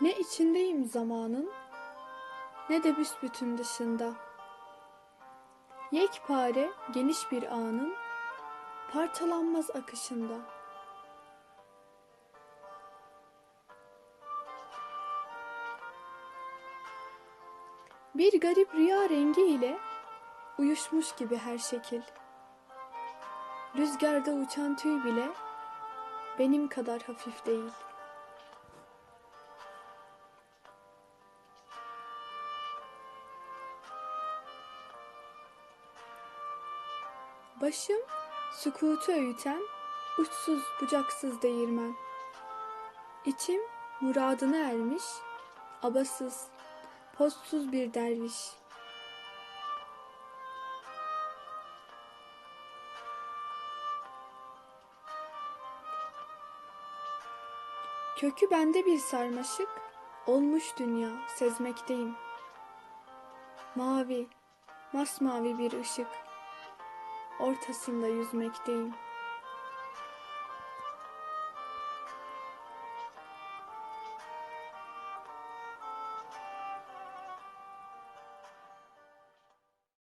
Ne içindeyim zamanın, ne de büsbütün dışında. Yekpare geniş bir anın, parçalanmaz akışında. Bir garip rüya rengi ile uyuşmuş gibi her şekil. Rüzgarda uçan tüy bile benim kadar hafif değil. Başım sükutu öğüten uçsuz bucaksız değirmen. İçim muradına ermiş, abasız, postsuz bir derviş. Kökü bende bir sarmaşık, olmuş dünya sezmekteyim. Mavi, masmavi bir ışık, ortasında yüzmekteyim.''